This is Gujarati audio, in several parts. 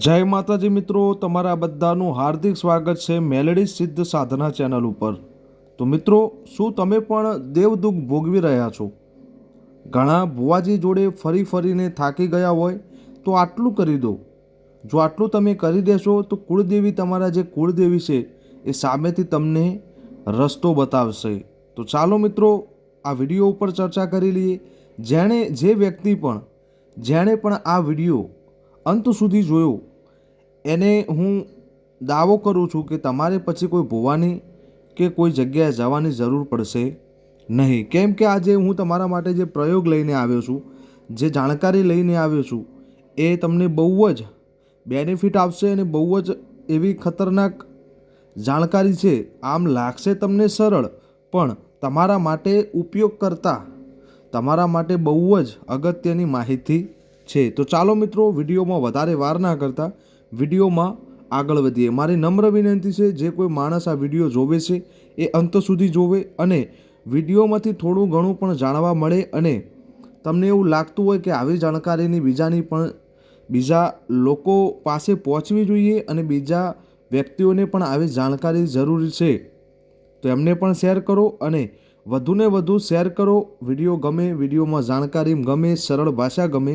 જય માતાજી મિત્રો, તમારા બધાનું હાર્દિક સ્વાગત છે મેલેડી સિદ્ધ સાધના ચેનલ ઉપર. તો મિત્રો, શું તમે પણ દેવદુઃખ ભોગવી રહ્યા છો? ઘણા ભુવાજી જોડે ફરી ફરીને થાકી ગયા હોય તો આટલું કરી દો. જો આટલું તમે કરી દેશો તો કુળદેવી તમારા જે કુળદેવી છે એ સામેથી તમને રસ્તો બતાવશે. તો ચાલો મિત્રો, આ વીડિયો ઉપર ચર્ચા કરી લઈએ. જેણે જે વ્યક્તિ પણ, જેણે પણ આ વીડિયો અંત સુધી જોયો એને હું દાવો કરું છું કે તમારે પછી કોઈ ભૂવાની કે કોઈ જગ્યાએ જવાની જરૂર પડશે નહીં. કેમ કે આજે હું તમારા માટે જે પ્રયોગ લઈને આવ્યો છું, જે જાણકારી લઈને આવ્યો છું, એ તમને બહુ જ બેનિફિટ આપશે અને બહુ જ એવી ખતરનાક જાણકારી છે. આમ લાગશે તમને સરળ, પણ તમારા માટે ઉપયોગ કરતા તમારા માટે બહુ જ અગત્યની માહિતી છે. તો ચાલો મિત્રો, વિડીયોમાં વધારે વાર ના કરતા વિડીયોમાં આગળ વધીએ. મારી નમ્ર વિનંતી છે, જે કોઈ માણસ આ વીડિયો જોવે છે, એ અંત સુધી જોવે અને વિડીયોમાંથી થોડું ઘણું પણ જાણવા મળે અને તમને એવું લાગતું હોય કે આવી જાણકારીની બીજાની પણ, બીજા લોકો પાસે પહોંચવી જોઈએ અને બીજા વ્યક્તિઓને પણ આવી જાણકારી જરૂરી છે. તો એમને પણ શેર કરો અને વધુને વધુ શેર કરો. વીડિયો ગમે, વિડીયોમાં જાણકારી ગમે, સરળ ભાષા ગમે,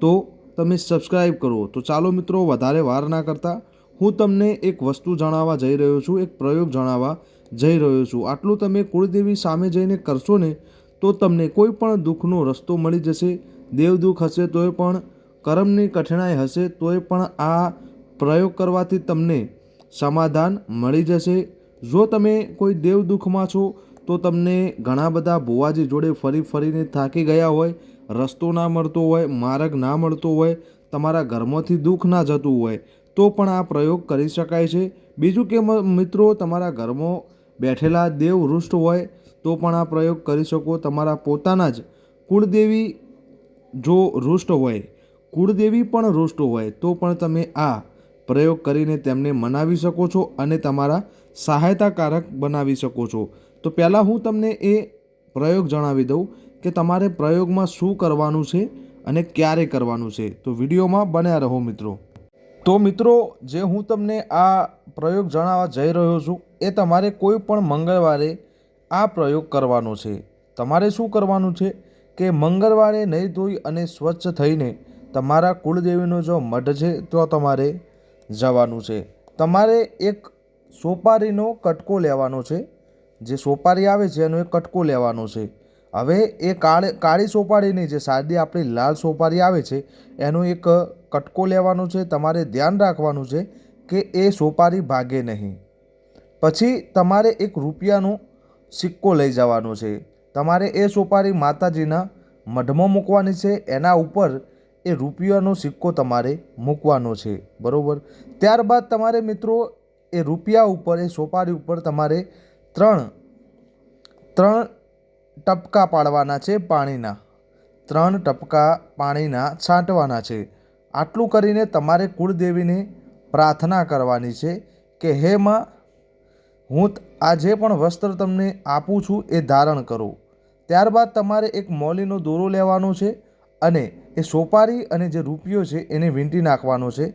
તો તમે સબસ્ક્રાઈબ કરો. તો ચાલો મિત્રો, વધારે વાર ના કરતા હું તમને એક વસ્તુ જણાવવા જઈ રહ્યો છું, એક પ્રયોગ જણાવવા જઈ રહ્યો છું. આટલું તમે કુળદેવી સામે જઈને કરશો ને, તો તમને કોઈ પણ દુઃખનો રસ્તો મળી જશે, દેવ દુઃખ હશે તોય પણ, કર્મની કઠિનાઈ હશે તોય પણ આ પ્રયોગ કરવાથી તમને સમાધાન મળી જશે. જો તમે કોઈ દેવ દુઃખમાં છો, તો તમને ઘણા બધા ભુવાજી જોડે ફરી ફરીને થાકી ગયા હોય રસ્તો ના મળતો હોય, માર્ગ ના મળતો હોય, તમારા ઘરમાંથી દુઃખ ના જતું હોય, તો પણ આ પ્રયોગ કરી શકાય છે. બીજું કે મિત્રો, તમારા ઘરમાં બેઠેલા દેવ વૃષ્ટ હોય, તો પણ આ પ્રયોગ કરી શકો. તમારા પોતાના જ કુળદેવી જો રુષ્ટ હોય, કુળદેવી પણ રુષ્ટ હોય, તો પણ તમે આ પ્રયોગ કરીને તેમને મનાવી શકો છો અને તમારા સહાયતાકારક બનાવી શકો છો. તો પહેલાં હું તમને એ પ્રયોગ જણાવી દઉં. કે તમારે પ્રયોગમાં શું કરવાનું છે અને ક્યારે કરવાનું છે. તો વિડીયોમાં બન્યા રહો મિત્રો. તો મિત્રો, જે હું તમને આ પ્રયોગ જણાવવા જઈ રહ્યો છું, એ તમારે કોઈ પણ મંગળવારે આ પ્રયોગ કરવાનો છે. તમારે શું કરવાનું છે કે મંગળવારે નહીં ધોઈ અને સ્વચ્છ થઈને તમારા કુળદેવીનો જો મઢ છે, તો તમારે જવાનું છે. તમારે એક સોપારીનો કટકો લેવાનો છે. જે સોપારી આવે છે, એનો એક કટકો લેવાનો છે. હવે એ કાળી કાળી સોપારીની જે સાદી આપણી લાલ સોપારી આવે છે, એનો એક કટકો લેવાનો છે, તમારે ધ્યાન રાખવાનું છે કે એ સોપારી ભાગે નહીં. પછી તમારે એક રૂપિયાનો સિક્કો લઈ જવાનો છે. તમારે એ સોપારી માતાજીના મઢમાં મૂકવાની છે, એના ઉપર એ રૂપિયાનો સિક્કો તમારે મૂકવાનો છે, બરાબર? ત્યારબાદ તમારે મિત્રો એ રૂપિયા ઉપર, એ સોપારી ઉપર તમારે ત્રણ ત્રણ ટપકા પાડવાના છે પાણીના. ત્રણ ટપકા પાણીના છાંટવાના છે. આટલું કરીને તમારે કુળદેવીને પ્રાર્થના કરવાની છે કે, હે માં, હું આ જે પણ વસ્ત્ર તમને આપું છું એ ધારણ કરો. ત્યારબાદ તમારે એક મોલીનો દોરો લેવાનો છે અને એ સોપારી અને જે રૂપિયો છે એને વીંટી નાખવાનો છે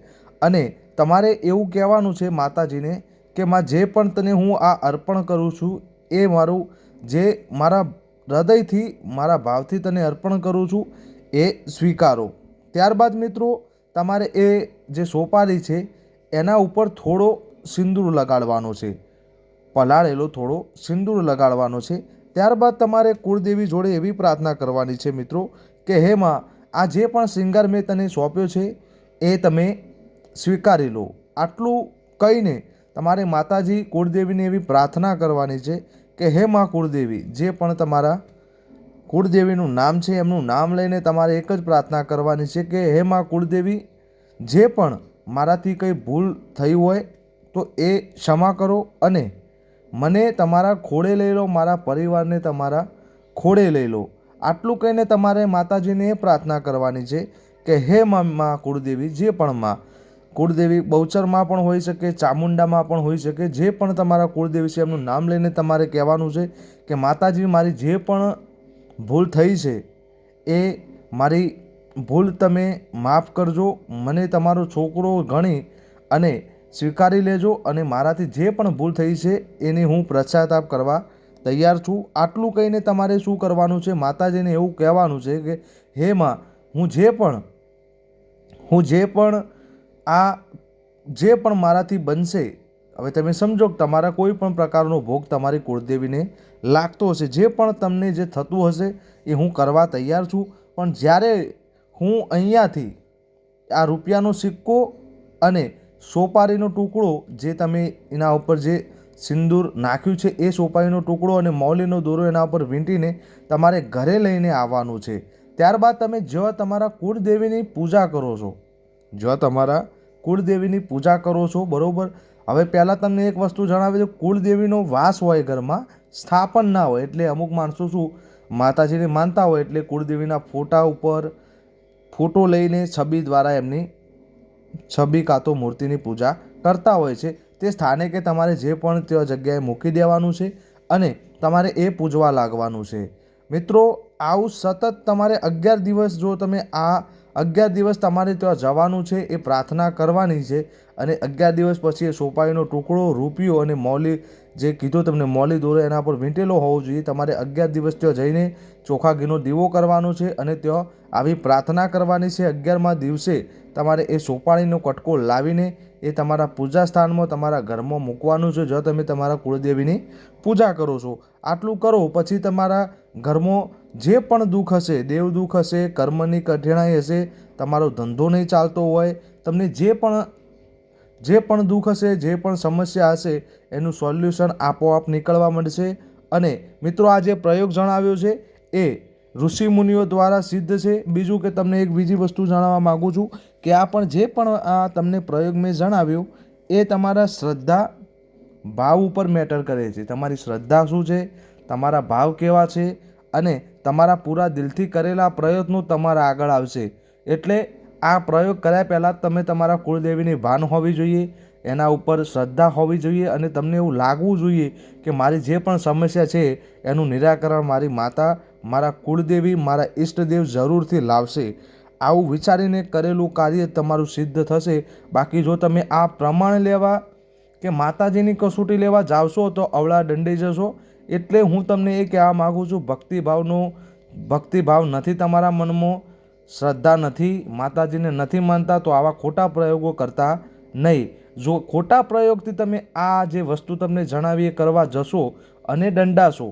અને તમારે એવું કહેવાનું છે માતાજીને કે, માં, જે પણ તને હું આ અર્પણ કરું છું એ મારું, જે મારા હૃદયથી મારા ભાવથી તને અર્પણ કરું છું, એ સ્વીકારો. ત્યારબાદ મિત્રો, તમારે એ જે સોપારી છે, એના ઉપર થોડો સિંદૂર લગાડવાનો છે. પલાળેલો થોડો સિંદૂર લગાડવાનો છે. ત્યારબાદ તમારે કુળદેવી જોડે એવી પ્રાર્થના કરવાની છે મિત્રો, કે હે માં, આ જે પણ શૃંગાર મેં તને સોંપ્યો છે, એ તમે સ્વીકારી લો. આટલું કહીને તમારે માતાજી કુળદેવીને એવી પ્રાર્થના કરવાની છે કે હે માં કુળદેવી, જે પણ તમારા કુળદેવીનું નામ છે, એમનું નામ લઈને તમારે એક જ પ્રાર્થના કરવાની છે કે હે માં કુળદેવી, જે પણ મારાથી કંઈ ભૂલ થઈ હોય તો એ ક્ષમા કરો અને મને તમારા ખોળે લઈ લો, મારા પરિવારને તમારા ખોળે લઈ લો. આટલું કહીને તમારે માતાજીને એ પ્રાર્થના કરવાની છે કે હે મા કુળદેવી, જે પણ માં કુળદેવી બહુચરમાં પણ હોઈ શકે, ચામુંડામાં પણ હોઈ શકે. જે પણ તમારા કુળદેવી છે, એમનું નામ લઈને તમારે કહેવાનું છે કે માતાજી, મારી જે પણ ભૂલ થઈ છે, એ મારી ભૂલ તમે માફ કરજો. મને તમારો છોકરો ગણી અને સ્વીકારી લેજો અને મારાથી જે પણ ભૂલ થઈ છે, એની હું પશ્ચાતાપ કરવા તૈયાર છું. આટલું કહીને તમારે શું કરવાનું છે? માતાજીને એવું કહેવાનું છે કે, હે માં, હું જે પણ, હું જે પણ આ જે પણ મારાથી બનશે, હવે તમે સમજો કે તમારા કોઈ પણ પ્રકારનો ભોગ તમારી કુળદેવીને લાગતો હશે. જે પણ તમને જે થતું હશે એ હું કરવા તૈયાર છું. પણ જ્યારે હું અહીંયાથી આ રૂપિયાનો સિક્કો અને સોપારીનો ટુકડો જે તમે એના ઉપર જે સિંદૂર નાખ્યું છે એ સોપારીનો ટુકડો અને મૌલીનો દોરો એના ઉપર વીંટીને તમારે ઘરે લઈને આવવાનું છે. ત્યારબાદ તમે જેવા તમારા કુળદેવીની પૂજા કરો છો. જો તમારા કુળદેવીની પૂજા કરો છો, બરાબર? હવે પહેલાં તમને એક વસ્તુ જણાવી દઉં. કુળદેવીનો વાસ હોય ઘરમાં, સ્થાપન ના હોય, એટલે અમુક માણસો શું, માતાજીને માનતા હોય, એટલે કુળદેવીના ફોટા ઉપર ફોટો લઈને છબી દ્વારા એમની છબી કાં તો મૂર્તિની પૂજા કરતા હોય છે. તે સ્થાને કે તમારે જે પણ તે જગ્યાએ મૂકી દેવાનું છે અને તમારે એ પૂજવા લાગવાનું છે. મિત્રો, આવું સતત તમારે અગિયાર દિવસ જો તમે આ અગિયાર દિવસ તમારે ત્યાં જવાનું છે એ પ્રાર્થના કરવાની છે અને અગિયાર દિવસ પછી એ સોપારીનો ટુકડો, રૂપિયો અને મૌલી જે કીધું તમને, મોલી દોરો એના પર વીંટેલો હોવો જોઈએ. તમારે અગિયાર દિવસ ત્યાં જઈને ચોખા ઘીનો દીવો કરવાનો છે અને ત્યાં આવી પ્રાર્થના કરવાની છે. અગિયારમા દિવસે તમારે એ સોપાણીનો કટકો લાવીને એ તમારા પૂજા સ્થાનમાં, તમારા ઘરમાં મૂકવાનું છે. જો તમે તમારા કુળદેવીની પૂજા કરો છો. આટલું કરો, પછી તમારા ઘરમાં જે પણ દુઃખ હશે દેવ દુઃખ હશે, કર્મની કઠિનાઈ હશે, તમારો ધંધો નહીં ચાલતો હોય, તમને જે પણ જે પણ દુઃખ હશે, જે પણ સમસ્યા હશે, એનું સોલ્યુશન આપોઆપ નીકળવા માંડશે. અને મિત્રો, આ જે પ્રયોગ જણાવ્યો છે, એ ઋષિમુનિઓ દ્વારા સિદ્ધ છે. બીજું કે તમને એક બીજી વસ્તુ જણાવવા માગું છું કે આ પણ જે પણ આ તમને પ્રયોગ મેં જણાવ્યો, એ તમારા શ્રદ્ધા ભાવ ઉપર મેટર કરે છે. તમારી શ્રદ્ધા શું છે? તમારા ભાવ કેવા છે? અને તમારા પૂરા દિલથી કરેલા પ્રયત્નો તમારા આગળ આવશે. એટલે આ પ્રયોગ કર્યા પહેલાં તમે તમારા કુળદેવીની ભાન હોવી જોઈએ, એના ઉપર શ્રદ્ધા હોવી જોઈએ અને તમને એવું લાગવું જોઈએ કે મારી જે પણ સમસ્યા છે, એનું નિરાકરણ મારી માતા, મારા કુળદેવી, મારા ઈષ્ટદેવ જરૂરથી લાવશે. આવું વિચારીને કરેલું કાર્ય તમારું સિદ્ધ થશે. બાકી જો તમે આ પ્રમાણ લેવા કે માતાજીની કસોટી લેવા જાવશો તો અવળા દંડી જશો. એટલે હું તમને એ કહેવા માગું છું, ભક્તિભાવનો, ભક્તિભાવ નથી તમારા મનમાં. શ્રદ્ધા નથી, માતાજીને નથી માનતા, તો આવા ખોટા પ્રયોગો કરતા નહીં. જો ખોટા પ્રયોગથી તમે આ જે વસ્તુ તમને જણાવી એ કરવા જશો અને દંડાશો,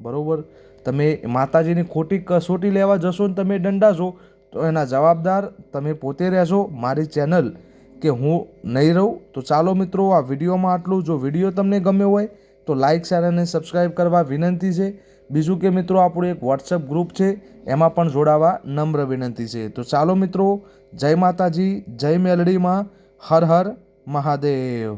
બરાબર? તમે માતાજીની ખોટી કસોટી લેવા જશો ને તમે દંડાશો, તો એના જવાબદાર તમે પોતે રહેશો. મારી ચેનલ કે હું નહીં રહું, તો ચાલો મિત્રો આ વિડીયોમાં આટલું. જો વીડિયો તમને ગમ્યો હોય, તો લાઇક શેર અને સબસ્ક્રાઈબ કરવા વિનંતી છે. બીજું કે મિત્રો, આપણું એક વોટ્સઅપ ગ્રુપ છે, એમાં પણ જોડાવા નમ્ર વિનંતી છે. તો ચાલો મિત્રો, જય માતાજી, જય મેલડીમાં, હર હર મહાદેવ.